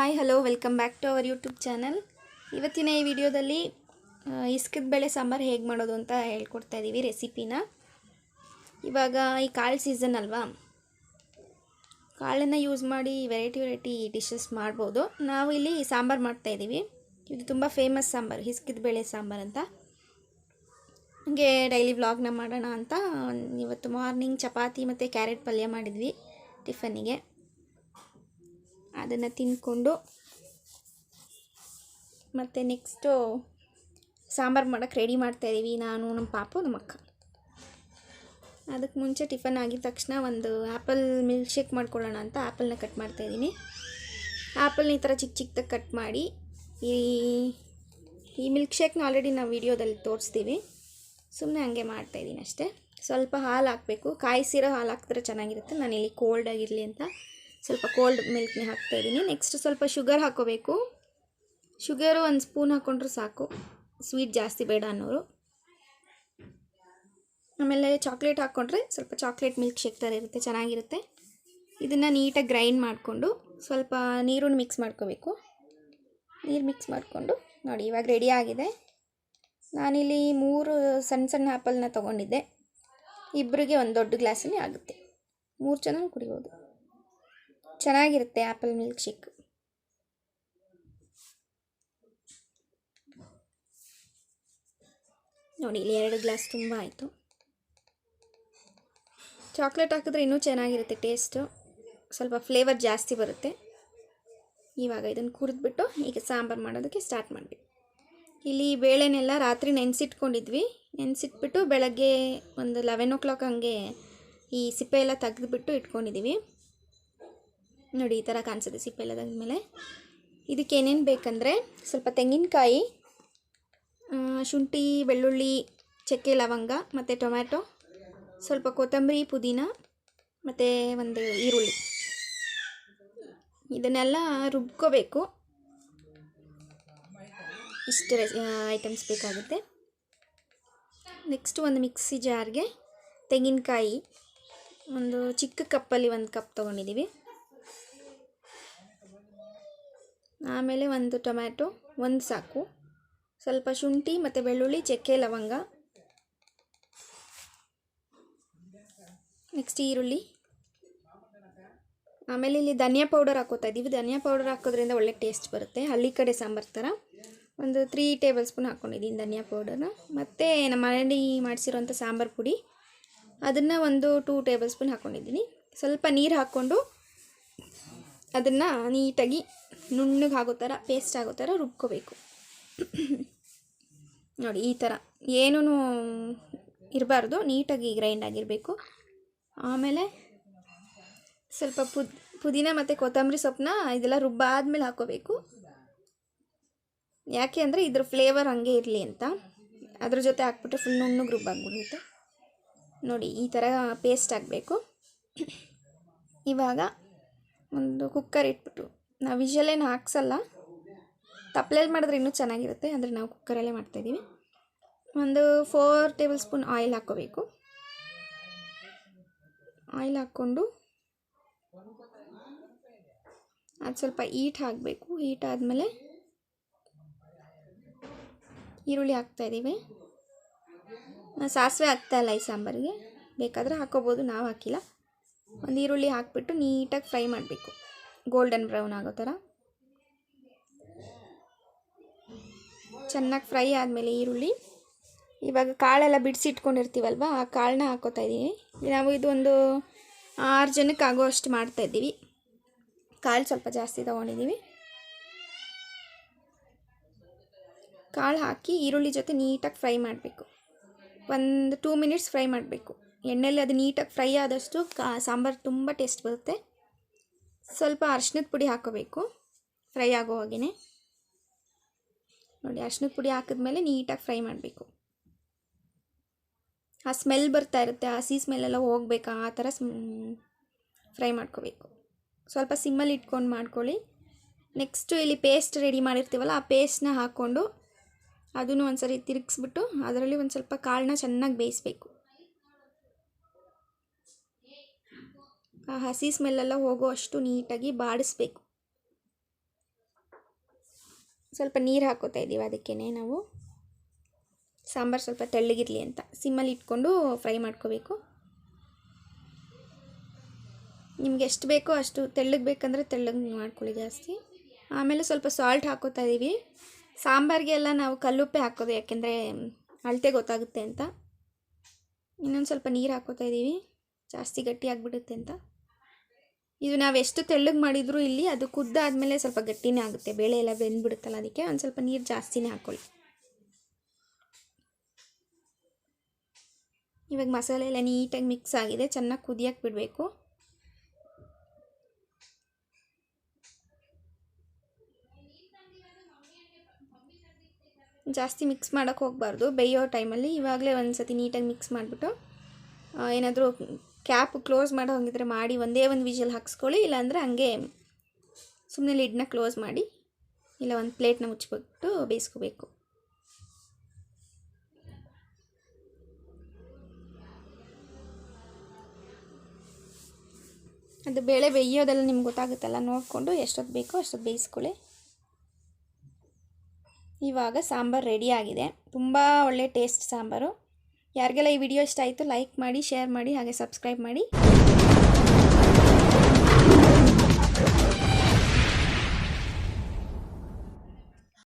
Hi, hello, welcome back to our YouTube channel. ಇವತ್ತಿನ ಈ ವಿಡಿಯೋದಲ್ಲಿ ಇಸ್ಕಿದ ಬೇಳೆ ಸಾಂಬಾರು ಹೇಗೆ ಮಾಡೋದು ಅಂತ ಹೇಳ್ಕೊಡ್ತಾ ಇದ್ದೀವಿ ರೆಸಿಪಿನ. ಇವಾಗ ಈ ಕಾಳು ಸೀಸನ್ ಅಲ್ವಾ? ಕಾಳನ್ನು ಯೂಸ್ ಮಾಡಿ ವೆರೈಟಿ ವೆರೈಟಿ ಡಿಶಸ್ ಮಾಡ್ಬೋದು. ನಾವು ಇಲ್ಲಿ ಸಾಂಬಾರು ಮಾಡ್ತಾಯಿದ್ದೀವಿ ಇದು ತುಂಬ ಫೇಮಸ್ ಸಾಂಬಾರು ಹಿಸ್ಕಿದ ಬೇಳೆ ಸಾಂಬಾರು ಅಂತ. ಹಂಗೆ ಡೈಲಿ ವ್ಲಾಗ್ನ ಮಾಡೋಣ ಅಂತ. ಇವತ್ತು ಮಾರ್ನಿಂಗ್ ಚಪಾತಿ ಮತ್ತು ಕ್ಯಾರೆಟ್ ಪಲ್ಯ ಮಾಡಿದ್ವಿ ಟಿಫನ್ನಿಗೆ ಅದನ್ನು ತಿಂದ್ಕೊಂಡು ಮತ್ತು ನೆಕ್ಸ್ಟು ಸಾಂಬಾರು ಮಾಡೋಕ್ಕೆ ರೆಡಿ ಮಾಡ್ತಾಯಿದ್ದೀವಿ ನಾನು ನಮ್ಮ ಪಾಪು ನಮ್ಮ ಅಕ್ಕ. ಅದಕ್ಕೆ ಮುಂಚೆ ಟಿಫನ್ ಆಗಿದ ತಕ್ಷಣ ಒಂದು ಆ್ಯಪಲ್ ಮಿಲ್ಕ್ ಶೇಕ್ ಮಾಡ್ಕೊಳ್ಳೋಣ ಅಂತ ಆ್ಯಪಲ್ನ ಕಟ್ ಮಾಡ್ತಾಯಿದ್ದೀನಿ ಆ್ಯಪಲ್ನ ಈ ಥರ ಚಿಕ್ಕ ಚಿಕ್ಕದಾಗಿ ಕಟ್ ಮಾಡಿ ಈ ಈ ಮಿಲ್ಕ್ ಶೇಕ್ನ ಆಲ್ರೆಡಿ ನಾವು ವೀಡಿಯೋದಲ್ಲಿ ತೋರಿಸ್ತೀವಿ. ಸುಮ್ಮನೆ ಹಂಗೆ ಮಾಡ್ತಾಯಿದ್ದೀನಿ ಅಷ್ಟೇ. ಸ್ವಲ್ಪ ಹಾಲು ಹಾಕಬೇಕು. ಕಾಯಿಸಿರೋ ಹಾಲು ಹಾಕಿದ್ರೆ ಚೆನ್ನಾಗಿರುತ್ತೆ. ನಾನು ನಾನಿಲ್ಲಿ ಕೋಲ್ಡ್ ಆಗಿರಲಿ ಅಂತ. ಸ್ವಲ್ಪ ಕೋಲ್ಡ್ ಮಿಲ್ಕ್ನೇ ಹಾಕ್ತಾಯಿದ್ದೀನಿ ನೆಕ್ಸ್ಟ್ ಸ್ವಲ್ಪ ಶುಗರ್ ಹಾಕೋಬೇಕು. ಶುಗರು ಒಂದು ಸ್ಪೂನ್ ಹಾಕ್ಕೊಂಡ್ರೂ ಸಾಕು. ಸ್ವೀಟ್ ಜಾಸ್ತಿ ಬೇಡ ಅನ್ನೋರು. ಆಮೇಲೆ ಚಾಕ್ಲೇಟ್ ಹಾಕ್ಕೊಂಡ್ರೆ ಸ್ವಲ್ಪ ಚಾಕ್ಲೇಟ್ ಮಿಲ್ಕ್ ಶೇಕ್ ಥರ ಇರುತ್ತೆ, ಚೆನ್ನಾಗಿರುತ್ತೆ. ಇದನ್ನು ನೀಟಾಗಿ ಗ್ರೈಂಡ್ ಮಾಡಿಕೊಂಡು ಸ್ವಲ್ಪ ನೀರನ್ನು ಮಿಕ್ಸ್ ಮಾಡ್ಕೋಬೇಕು. ನೀರು ಮಿಕ್ಸ್ ಮಾಡಿಕೊಂಡು ನೋಡಿ ಇವಾಗ ರೆಡಿ ಆಗಿದೆ. ನಾನಿಲ್ಲಿ ಮೂರು ಸಣ್ಣ ಸಣ್ಣ ಆ್ಯಪಲ್ನ ತೊಗೊಂಡಿದ್ದೆ. ಇಬ್ಬರಿಗೆ ಒಂದು ದೊಡ್ಡ ಗ್ಲಾಸಲ್ಲಿ ಆಗುತ್ತೆ. ಮೂರು ಜನ ಕುಡಿಬೋದು. ಚೆನ್ನಾಗಿರುತ್ತೆ ಆ್ಯಪಲ್ ಮಿಲ್ಕ್ ಶೇಕ್ ನೋಡಿ, ಇಲ್ಲಿ ಎರಡು ಗ್ಲಾಸ್ ತುಂಬ ಆಯಿತು. ಚಾಕ್ಲೇಟ್ ಹಾಕಿದ್ರೆ ಇನ್ನೂ ಚೆನ್ನಾಗಿರುತ್ತೆ ಟೇಸ್ಟು. ಸ್ವಲ್ಪ ಫ್ಲೇವರ್ ಜಾಸ್ತಿ ಬರುತ್ತೆ. ಇವಾಗ ಇದನ್ನು ಕುರಿದ್ಬಿಟ್ಟು ಈಗ ಸಾಂಬಾರು ಮಾಡೋದಕ್ಕೆ ಸ್ಟಾರ್ಟ್ ಮಾಡಿದ್ವಿ ಇಲ್ಲಿ ಬೇಳೆನೆಲ್ಲ ರಾತ್ರಿ ನೆನೆಸಿಟ್ಕೊಂಡಿದ್ವಿ. ನೆನೆಸಿಟ್ಬಿಟ್ಟು ಬೆಳಗ್ಗೆ ಒಂದು ಲೆವೆನ್ ಓ ಕ್ಲಾಕ್ ಹಂಗೆ ಈ ಸಿಪ್ಪೆ ಎಲ್ಲ ತೆಗೆದುಬಿಟ್ಟು ಇಟ್ಕೊಂಡಿದ್ದೀವಿ ನೋಡಿ, ಈ ಥರ ಕಾಣಿಸುತ್ತೆ ಸಿಪ್ಪೆ ಮೇಲೆ ಇದಕ್ಕೆ ಏನೇನು ಬೇಕಂದರೆ ಸ್ವಲ್ಪ ತೆಂಗಿನಕಾಯಿ ಶುಂಠಿ, ಬೆಳ್ಳುಳ್ಳಿ, ಚಕ್ಕೆ ಲವಂಗ, ಮತ್ತು ಟೊಮ್ಯಾಟೊ, ಸ್ವಲ್ಪ ಕೊತ್ತಂಬರಿ, ಪುದೀನ, ಮತ್ತು ಒಂದು ಈರುಳ್ಳಿ. ಇದನ್ನೆಲ್ಲ ರುಬ್ಕೋಬೇಕು. ಇಷ್ಟು ಐಟಮ್ಸ್ ಬೇಕಾಗುತ್ತೆ. ನೆಕ್ಸ್ಟ್ ಒಂದು ಮಿಕ್ಸಿ ಜಾರ್ಗೆ ತೆಂಗಿನಕಾಯಿ, ಒಂದು ಚಿಕ್ಕ ಕಪ್ಪಲ್ಲಿ ಒಂದು ಕಪ್ ತೊಗೊಂಡಿದ್ದೀವಿ. ಆಮೇಲೆ ಒಂದು ಟೊಮ್ಯಾಟೊ, ಒಂದು ಸಾಕು. ಸ್ವಲ್ಪ ಶುಂಠಿ ಮತ್ತು ಬೆಳ್ಳುಳ್ಳಿ, ಚಕ್ಕೆ, ಲವಂಗ. ನೆಕ್ಸ್ಟ್ ಈರುಳ್ಳಿ. ಆಮೇಲೆ ಇಲ್ಲಿ ಧನಿಯಾ ಪೌಡರ್ ಹಾಕೋತಾ ಇದ್ದೀವಿ. ಧನಿಯಾ ಪೌಡರ್ ಹಾಕೋದ್ರಿಂದ ಒಳ್ಳೆ ಟೇಸ್ಟ್ ಬರುತ್ತೆ. ಹಳ್ಳಿ ಕಡೆ ಸಾಂಬಾರು ಥರ ಒಂದು ತ್ರೀ ಟೇಬಲ್ ಸ್ಪೂನ್ ಹಾಕ್ಕೊಂಡಿದ್ದೀನಿ ಧನಿಯಾ ಪೌಡರ್ನ ಮತ್ತು ನಮ್ಮ ಮನೆಯಲ್ಲಿ ಮಾಡಿಸಿರೋಂಥ ಸಾಂಬಾರು ಪುಡಿ. ಅದನ್ನು ಒಂದು ಟೂ ಟೇಬಲ್ ಸ್ಪೂನ್ ಹಾಕ್ಕೊಂಡಿದ್ದೀನಿ ಸ್ವಲ್ಪ ನೀರು ಹಾಕ್ಕೊಂಡು ಅದನ್ನು ನೀಟಾಗಿ ನುಣ್ಣಗೆ ಆಗೋ ಥರ ಪೇಸ್ಟ್ ಆಗೋ ಥರ ರುಬ್ಕೋಬೇಕು. ನೋಡಿ, ಈ ಥರ. ಏನೂ ಇರಬಾರ್ದು, ನೀಟಾಗಿ ಗ್ರೈಂಡ್ ಆಗಿರಬೇಕು. ಆಮೇಲೆ ಸ್ವಲ್ಪ ಪುದ್ ಪುದೀನ ಮತ್ತು ಕೊತ್ತಂಬರಿ ಸೊಪ್ಪನ್ನ ಇದೆಲ್ಲ ರುಬ್ಬಾದ್ಮೇಲೆ ಹಾಕೋಬೇಕು ಯಾಕೆ ಅಂದರೆ ಇದ್ರ ಫ್ಲೇವರ್ ಹಂಗೆ ಇರಲಿ ಅಂತ. ಅದ್ರ ಜೊತೆ ಹಾಕ್ಬಿಟ್ರೆ ಫುಲ್ ನುಣ್ಣಗೆ ರುಬ್ಬಾಗ್ಬಿಡುತ್ತೆ ನೋಡಿ, ಈ ಥರ ಪೇಸ್ಟ್ ಆಗಬೇಕು. ಇವಾಗ ಒಂದು ಕುಕ್ಕರ್ ಇಟ್ಬಿಟ್ಟು. ನಾವು ವಿಷಲೇನು ಹಾಕ್ಸಲ್ಲ. ತಪ್ಪಲೇಲಿ ಮಾಡಿದ್ರೆ ಇನ್ನೂ ಚೆನ್ನಾಗಿರುತ್ತೆ. ಅಂದರೆ ನಾವು ಕುಕ್ಕರಲ್ಲೇ ಮಾಡ್ತಾಯಿದ್ದೀವಿ. ಒಂದು ಫೋರ್ ಟೇಬಲ್ ಸ್ಪೂನ್ ಆಯಿಲ್ ಹಾಕ್ಕೋಬೇಕು. ಆಯಿಲ್ ಹಾಕ್ಕೊಂಡು ಅದು ಸ್ವಲ್ಪ ಈಟ್ ಹಾಕಬೇಕು. ಈಟ್ ಆದಮೇಲೆ ಈರುಳ್ಳಿ ಹಾಕ್ತಾಯಿದ್ದೀವಿ. ಸಾಸಿವೆ ಹಾಕ್ತಾಯಿಲ್ಲ ಈ ಸಾಂಬಾರಿಗೆ. ಬೇಕಾದರೆ ಹಾಕ್ಕೋಬೋದು, ನಾವು ಹಾಕಿಲ್ಲ. ಒಂದು ಈರುಳ್ಳಿ ಹಾಕಿಬಿಟ್ಟು ನೀಟಾಗಿ ಫ್ರೈ ಮಾಡಬೇಕು. ಗೋಲ್ಡನ್ ಬ್ರೌನ್ ಆಗೋ ಥರ. ಚೆನ್ನಾಗಿ ಫ್ರೈ ಆದಮೇಲೆ ಈರುಳ್ಳಿ. ಇವಾಗ ಕಾಳೆಲ್ಲ ಬಿಡಿಸಿಟ್ಕೊಂಡಿರ್ತೀವಲ್ವ, ಆ ಕಾಳನ್ನ ಹಾಕೋತಾ ಇದ್ದೀವಿ ನಾವು ಇದೊಂದು ಆರು ಜನಕ್ಕೆ ಆಗೋ ಅಷ್ಟು ಮಾಡ್ತಾಯಿದ್ದೀವಿ ಕಾಳು ಸ್ವಲ್ಪ ಜಾಸ್ತಿ ತೊಗೊಂಡಿದ್ದೀವಿ. ಕಾಳು ಹಾಕಿ ಈರುಳ್ಳಿ ಜೊತೆ ನೀಟಾಗಿ ಫ್ರೈ ಮಾಡಬೇಕು. ಒಂದು ಟೂ ಮಿನಿಟ್ಸ್ ಫ್ರೈ ಮಾಡಬೇಕು. ಎಣ್ಣೆಲಿ ಅದು ನೀಟಾಗಿ ಫ್ರೈ ಆದಷ್ಟು ಕಾ ಸಾಂಬಾರು ತುಂಬ ಟೇಸ್ಟ್ ಬರುತ್ತೆ. ಸ್ವಲ್ಪ ಅರ್ಶಿನದ ಪುಡಿ ಹಾಕೋಬೇಕು, ಫ್ರೈ ಆಗೋ ಹಾಗೆಯೇ ನೋಡಿ ಅರ್ಶಿನದ ಪುಡಿ ಹಾಕಿದ್ಮೇಲೆ ನೀಟಾಗಿ ಫ್ರೈ ಮಾಡಬೇಕು. ಆ ಸ್ಮೆಲ್ ಬರ್ತಾ ಇರುತ್ತೆ ಹಸಿ ಸ್ಮೆಲ್ಲೆಲ್ಲ ಹೋಗ್ಬೇಕಾ? ಆ ಥರ ಫ್ರೈ ಮಾಡ್ಕೋಬೇಕು. ಸ್ವಲ್ಪ ಸಿಮ್ಮಲ್ಲಿ ಇಟ್ಕೊಂಡು ಮಾಡ್ಕೊಳ್ಳಿ. ನೆಕ್ಸ್ಟು ಇಲ್ಲಿ ಪೇಸ್ಟ್ ರೆಡಿ ಮಾಡಿರ್ತೀವಲ್ಲ, ಆ ಪೇಸ್ಟ್ನ ಹಾಕ್ಕೊಂಡು ಅದನ್ನು ಒಂದು ಸರಿ ತಿರುಗಿಸ್ಬಿಟ್ಟು ಅದರಲ್ಲಿ ಒಂದು ಸ್ವಲ್ಪ ಕಾಳನ್ನ ಚೆನ್ನಾಗಿ ಬೇಯಿಸ್ಬೇಕು. ಆ ಹಸಿ ಸ್ಮೆಲ್ಲೆಲ್ಲ ಹೋಗೋ ಅಷ್ಟು ನೀಟಾಗಿ ಬಾಡಿಸ್ಬೇಕು. ಸ್ವಲ್ಪ ನೀರು ಹಾಕೋತಾ ಇದ್ದೀವಿ ಅದಕ್ಕೇ ನಾವು. ಸಾಂಬಾರು ಸ್ವಲ್ಪ ತೆಳ್ಳಗಿರಲಿ ಅಂತ. ಸಿಮ್ಮಲ್ಲಿ ಇಟ್ಕೊಂಡು ಫ್ರೈ ಮಾಡ್ಕೋಬೇಕು. ನಿಮ್ಗೆ ಎಷ್ಟು ಬೇಕೋ ಅಷ್ಟು ತೆಳ್ಳಗೆ ಬೇಕಂದರೆ ತೆಳ್ಳಗೆ ಮಾಡ್ಕೊಳ್ಳಿ ಜಾಸ್ತಿ. ಆಮೇಲೆ ಸ್ವಲ್ಪ ಸಾಲ್ಟ್ ಹಾಕೋತಾ ಇದ್ದೀವಿ ಸಾಂಬಾರಿಗೆಲ್ಲ ನಾವು ಕಲ್ಲುಪ್ಪೆ ಹಾಕೋದು ಯಾಕೆಂದರೆ ಅಳತೆ ಗೊತ್ತಾಗುತ್ತೆ ಅಂತ. ಇನ್ನೊಂದು ಸ್ವಲ್ಪ ನೀರು ಹಾಕೋತಾ ಇದ್ದೀವಿ ಜಾಸ್ತಿ ಗಟ್ಟಿ ಆಗಿಬಿಡುತ್ತೆ ಅಂತ. ಇದು ನಾವು ಎಷ್ಟು ತೆಳ್ಳಗೆ ಮಾಡಿದರೂ ಇಲ್ಲಿ ಅದು ಕುದ್ದಾದಮೇಲೆ ಸ್ವಲ್ಪ ಗಟ್ಟಿನೇ ಆಗುತ್ತೆ. ಬೇಳೆ ಎಲ್ಲ ಬೆಂದ್ಬಿಡುತ್ತಲ್ಲ ಅದಕ್ಕೆ ಒಂದು ಸ್ವಲ್ಪ ನೀರು ಜಾಸ್ತಿನೇ ಹಾಕ್ಕೊಳ್ಳಿ ಇವಾಗ ಮಸಾಲೆ ಎಲ್ಲ ನೀಟಾಗಿ ಮಿಕ್ಸ್ ಆಗಿದೆ. ಚೆನ್ನಾಗಿ ಕುದಿಯಕ್ಕೆ ಬಿಡಬೇಕು. ಜಾಸ್ತಿ ಮಿಕ್ಸ್ ಮಾಡೋಕ್ಕೆ ಹೋಗಬಾರ್ದು. ಬೇಯೋ ಟೈಮಲ್ಲಿ ಇವಾಗಲೇ ಒಂದು ಸತಿ ನೀಟಾಗಿ ಮಿಕ್ಸ್ ಮಾಡಿಬಿಟ್ಟು ಏನಾದರೂ ಕ್ಯಾಪ್ ಕ್ಲೋಸ್ ಮಾಡೋ ಹಂಗಿದ್ರೆ ಮಾಡಿ ಒಂದೇ ಒಂದು ವಿಷಲ್ ಹಾಕ್ಸ್ಕೊಳ್ಳಿ, ಇಲ್ಲಾಂದರೆ ಹಂಗೆ ಸುಮ್ಮನೆ ಲಿಡ್ನ ಕ್ಲೋಸ್ ಮಾಡಿ, ಇಲ್ಲ ಒಂದು ಪ್ಲೇಟ್ನ ಮುಚ್ಚಿಬಿಟ್ಟು ಬೇಯಿಸ್ಕೋಬೇಕು. ಅದು ಬೇಳೆ ಬೇಯೋದೆಲ್ಲ ನಿಮ್ಗೆ ಗೊತ್ತಾಗುತ್ತಲ್ಲ, ನೋಡಿಕೊಂಡು ಎಷ್ಟೊತ್ತು ಬೇಕೋ ಅಷ್ಟೊತ್ತು ಬೇಯಿಸ್ಕೊಳ್ಳಿ. ಇವಾಗ ಸಾಂಬಾರು ರೆಡಿಯಾಗಿದೆ ತುಂಬ ಒಳ್ಳೆ ಟೇಸ್ಟ್ ಸಾಂಬಾರು. ಯಾರಿಗೆಲ್ಲ ಈ ವಿಡಿಯೋ ಇಷ್ಟ ಆಯಿತು ಲೈಕ್ ಮಾಡಿ ಶೇರ್ ಮಾಡಿ ಹಾಗೆ ಸಬ್ಸ್ಕ್ರೈಬ್ ಮಾಡಿ.